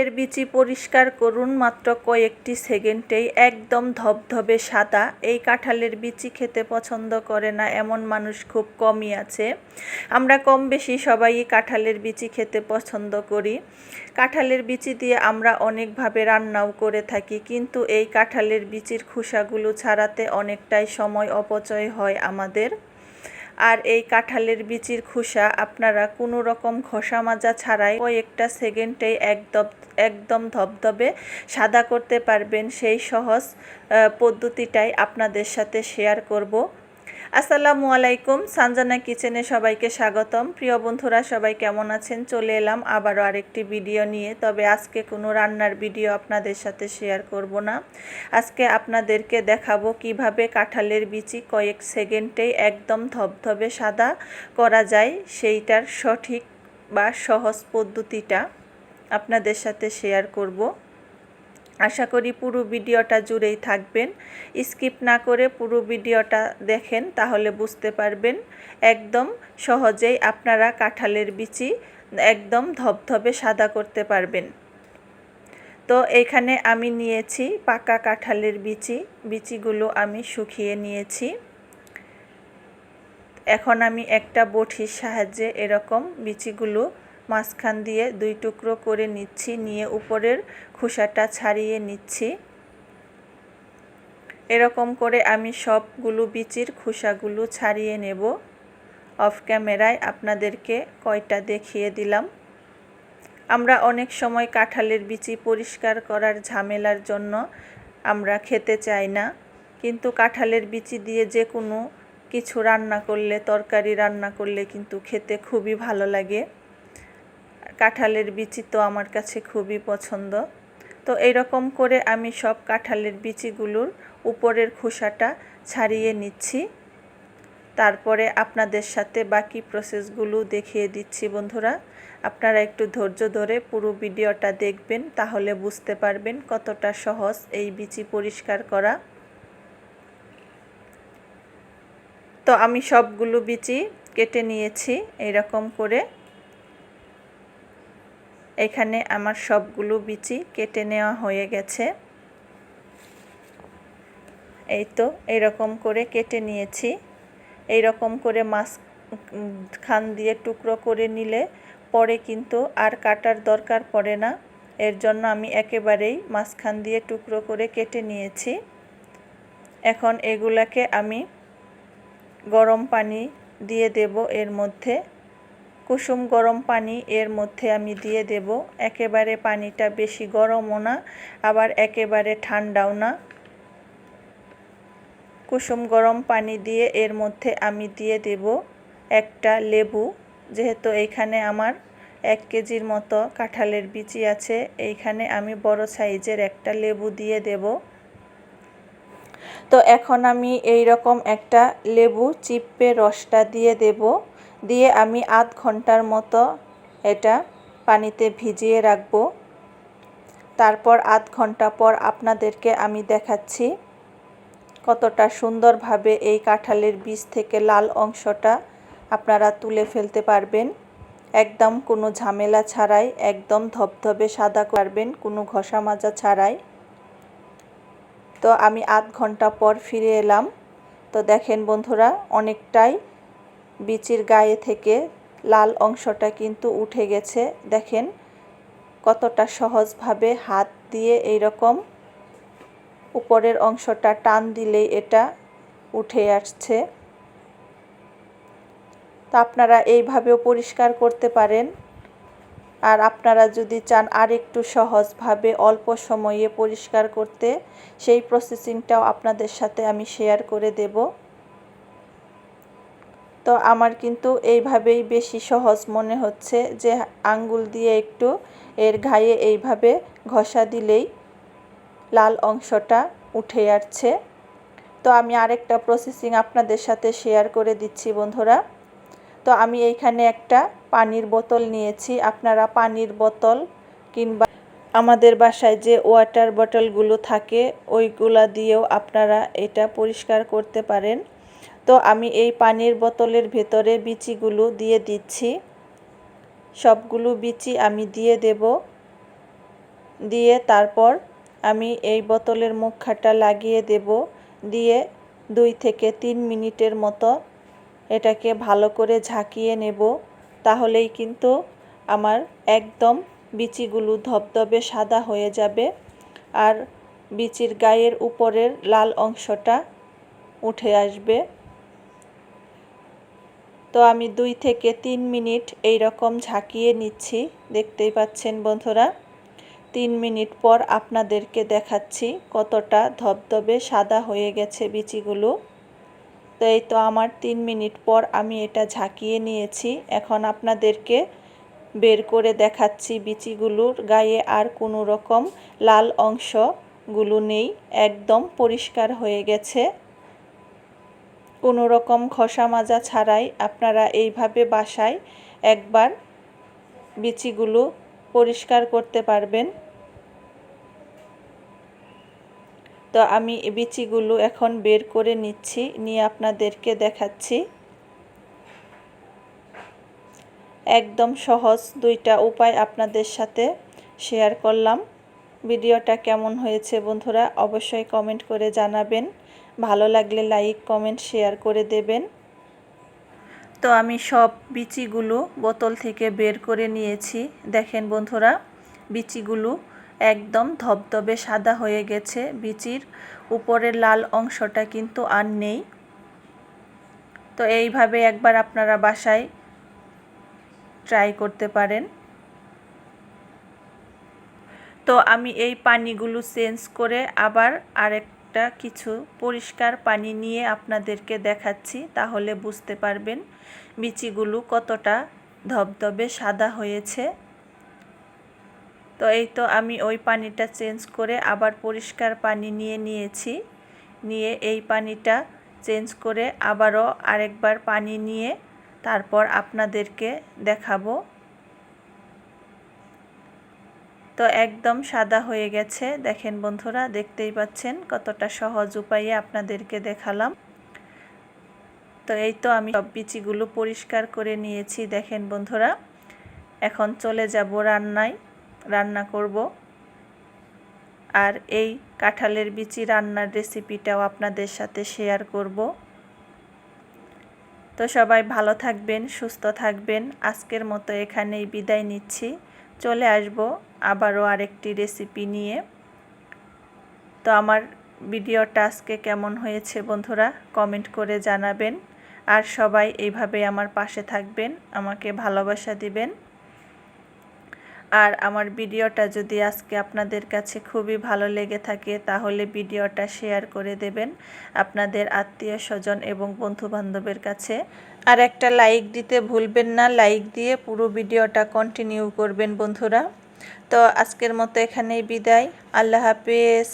এর বিচি পরিষ্কার করুন মাত্র কয়েকটি সেকেন্ডেই, একদম ধবধবে সাদা। এই কাঁঠালের বিচি খেতে পছন্দ করে না, এমন মানুষ খুব কমই আছে। আমরা কম বেশি সবাই কাঁঠালের বিচি খেতে পছন্দ করি। কাঁঠালের বিচি দিয়ে আমরা অনেকভাবে রান্নাও করে থাকি, কিন্তু এই কাঁঠালের বিচির খোসাগুলো ছাড়াতে অনেকটাই সময় অপচয় হয় আমাদের। আর এই কাঁঠালের বিচির খোসা আপনারা কোনো রকম ঘষা মাজা ছাড়াই কয়েকটা সেকেন্ডেই একদম একদম ধবধবে সাদা করতে পারবেন। সেই সহজ পদ্ধতিটাই আপনাদের সাথে শেয়ার করব। আসসালামু আলাইকুম, সানজানা কিচেনে সবাইকে স্বাগতম। প্রিয় বন্ধুরা, সবাই কেমন আছেন? চলে এলাম আবারও আরেকটি ভিডিও নিয়ে। তবে আজকে কোনো রান্নার ভিডিও আপনাদের সাথে শেয়ার করব না। আজকে আপনাদেরকে দেখাবো কীভাবে কাঁঠালের বিচি কয়েক সেকেন্ডেই একদম ধবধবে সাদা করা যায়। সেইটার সঠিক বা সহজ পদ্ধতিটা আপনাদের সাথে শেয়ার করব। আশা করি পুরো ভিডিওটা জুড়েই থাকবেন। স্কিপ না করে পুরো ভিডিওটা দেখেন, তাহলে বুঝতে পারবেন একদম সহজেই আপনারা কাঁঠালের বিচি একদম ধবধবে সাদা করতে পারবেন। তো এখানে আমি নিয়েছি পাকা কাঁঠালের বিচি, বিচিগুলো আমি শুকিয়ে নিয়েছি। এখন আমি একটা বটির সাহায্যে এরকম বিচিগুলো মাঝখান দিয়ে দুই টুকরো করে নিচ্ছি, নিয়ে উপরের খোসাটা ছাড়িয়ে নিচ্ছি। এরকম করে আমি সবগুলো বিচির খোসাগুলো ছাড়িয়ে নেব। অফ ক্যামেরায় আপনাদেরকে কয়টা দেখিয়ে দিলাম। আমরা অনেক সময় কাঁঠালের বিচি পরিষ্কার করার ঝামেলার জন্য আমরা খেতে চাই না, কিন্তু কাঁঠালের বিচি দিয়ে যে কোনো কিছু রান্না করলে, তরকারি রান্না করলে কিন্তু খেতে খুবই ভালো লাগে। কাঁঠালের বিচি তো আমার কাছে খুবই পছন্দ। তো এইরকম করে আমি সব কাঁঠালের বিচিগুলোর উপরের খোসাটা ছাড়িয়ে নিচ্ছি। তারপরে আপনাদের সাথে বাকি প্রসেসগুলো দেখিয়ে দিচ্ছি বন্ধুরা। আপনারা একটু ধৈর্য ধরে পুরো ভিডিওটা দেখবেন, তাহলে বুঝতে পারবেন কতটা সহজ এই বিচি পরিষ্কার করা। তো আমি সবগুলো বিচি কেটে নিয়েছি এইরকম করে। এখানে আমার সবগুলো বিচি কেটে নেওয়া হয়ে গেছে। এই তো এইরকম করে কেটে নিয়েছি। এই রকম করে মাছ, খান দিয়ে টুকরো করে নিলে পরে কিন্তু আর কাটার দরকার পড়ে না। এর জন্য আমি একেবারেই মাঝখান দিয়ে টুকরো করে কেটে নিয়েছি। এখন এগুলাকে আমি গরম পানি দিয়ে দেব এর মধ্যে। কুসুম গরম পানি এর মধ্যে আমি দিয়ে দেব। একেবারে পানিটা বেশি গরমও না, আবার একেবারে ঠান্ডাও না। কুসুম গরম পানি দিয়ে এর মধ্যে আমি দিয়ে দেব একটা লেবু, যেহেতু এইখানে আমার এক কেজির মতো কাঁঠালের বিচি আছে, এইখানে আমি বড় সাইজের একটা লেবু দিয়ে দেব। তো এখন আমি এই রকম একটা লেবু চিপে রসটা দিয়ে দেব। দিয়ে আমি আধ ঘণ্টার মতো এটা পানিতে ভিজিয়ে রাখব। তারপর আধ ঘণ্টা পর আপনাদেরকে আমি দেখাচ্ছি কতটা সুন্দরভাবে এই কাঁঠালের বীজ থেকে লাল অংশটা আপনারা তুলে ফেলতে পারবেন। একদম কোনো ঝামেলা ছাড়াই, একদম ধবধবে সাদা করবেন, কোনো ঘষা মাজা ছাড়াই। তো আমি আধ ঘণ্টা পর ফিরে এলাম। তো দেখেন বন্ধুরা, অনেকটাই বিচির গায়ে থেকে লাল অংশটা কিন্তু উঠে গেছে। দেখেন কতটা সহজভাবে হাত দিয়ে এই রকম উপরের অংশটা টান দিলেই এটা উঠে আসছে। তো আপনারা এইভাবেও পরিষ্কার করতে পারেন। আর আপনারা যদি চান আর একটু সহজভাবে অল্প সময়ে পরিষ্কার করতে, সেই প্রসেসিংটাও আপনাদের সাথে আমি শেয়ার করে দেব। তো আমার কিন্তু এইভাবেই বেশি সহজ মনে হচ্ছে যে আঙ্গুল দিয়ে একটু এর ঘায়ে এইভাবে ঘষা দিলেই লাল অংশটা উঠে আসছে। তো আমি আরেকটা প্রসেসিং আপনাদের সাথে শেয়ার করে দিচ্ছি বন্ধুরা। তো আমি এইখানে একটা পানির বোতল নিয়েছি। আপনারা পানির বোতল কিংবা আমাদের বাসায় যে ওয়াটার বটলগুলো থাকে, ওইগুলা দিয়েও আপনারা এটা পরিষ্কার করতে পারেন। তো আমি এই পানির বোতলের ভেতরে বিচিগুলো দিয়ে দিচ্ছি। সবগুলো বিচি আমি দিয়ে দেব। দিয়ে তারপর আমি এই বোতলের মুখাটা লাগিয়ে দেব। দিয়ে দুই থেকে তিন মিনিটের মতো এটাকে ভালো করে ঝাঁকিয়ে নেব। তাহলেই কিন্তু আমার একদম বিচিগুলো ধবধবে সাদা হয়ে যাবে আর বিচির গায়ের উপরের লাল অংশটা উঠে আসবে। তো আমি দুই থেকে তিন মিনিট এই রকম ঝাঁকিয়ে নিচ্ছি। দেখতেই পাচ্ছেন বন্ধুরা, তিন মিনিট পর আপনাদেরকে দেখাচ্ছি কতটা ধবধবে সাদা হয়ে গেছে বিচিগুলো। তো এই তো আমার তিন মিনিট পর আমি এটা ঝাঁকিয়ে নিয়েছি। এখন আপনাদেরকে বের করে দেখাচ্ছি বিচিগুলোর গায়ে আর কোনো রকম লাল অংশগুলো নেই। একদম পরিষ্কার হয়ে গেছে। কোনো রকম খসা মাজা ছাড়াই আপনারা এইভাবে বাসায় একবার বিচিগুলো পরিষ্কার করতে পারবেন। তো আমি বিচিগুলো এখন বের করে নিচ্ছি, নিয়ে আপনাদেরকে দেখাচ্ছি। একদম সহজ দুইটা উপায় আপনাদের সাথে শেয়ার করলাম। ভিডিওটা কেমন হয়েছে বন্ধুরা অবশ্যই কমেন্ট করে জানাবেন। ভালো লাগলে লাইক কমেন্ট শেয়ার করে দেবেন। তো আমি সব বিচিগুলো বোতল থেকে বের করে নিয়েছি। দেখেন বন্ধুরা, বিচিগুলো একদম ধবধবে সাদা হয়ে গেছে। বিচির উপরের লাল অংশটা কিন্তু আর নেই। তো এইভাবে একবার আপনারা বাসায় ট্রাই করতে পারেন। তো আমি এই পানিগুলো চেঞ্জ করে আবার আরেকটা কিছু পরিষ্কার পানি নিয়ে আপনাদেরকে দেখাচ্ছি, তাহলে বুঝতে পারবেন বিচিগুলো কতটা ধবধবে সাদা হয়েছে। তো এই তো আমি ওই পানিটা চেঞ্জ করে আবার পরিষ্কার পানি নিয়ে নিয়েছি। নিয়ে এই পানিটা চেঞ্জ করে আবারও আরেকবার পানি নিয়ে তারপর আপনাদেরকে দেখাবো। তো একদম সাদা হয়ে গেছে। দেখেন বন্ধুরা, দেখতেই পাচ্ছেন কতটা সহজ উপায়ে আপনাদেরকে দেখালাম। তো এই তো আমি সব বিচিগুলো পরিষ্কার করে নিয়েছি, দেখেন বন্ধুরা। এখন চলে যাব রান্নায়, রান্না করব। আর এই কাঁঠালের বিচি রান্নার রেসিপিটাও আপনাদের সাথে শেয়ার করব। তো সবাই ভালো থাকবেন, সুস্থ থাকবেন। আজকের মতো এখানেই বিদায় নিচ্ছি। চলে আসব আবারও আরেকটি রেসিপি নিয়ে। তো আমার ভিডিওটা আজকে কেমন হয়েছে বন্ধুরা কমেন্ট করে জানাবেন। আর সবাই এইভাবে আমার পাশে থাকবেন, আমাকে ভালোবাসা দিবেন। আর আমার ভিডিওটা যদি আজকে আপনাদের কাছে খুবই ভালো লেগে থাকে, তাহলে ভিডিওটা শেয়ার করে দেবেন আপনাদের আত্মীয় স্বজন এবং বন্ধু বান্ধবের কাছে। আর একটা লাইক দিতে ভুলবেন না লাইক দিয়ে পুরো ভিডিওটা কন্টিনিউ করবেন বন্ধুরা। তো আজকের মতো এখানেই বিদায়। আল্লাহ হাফিজ।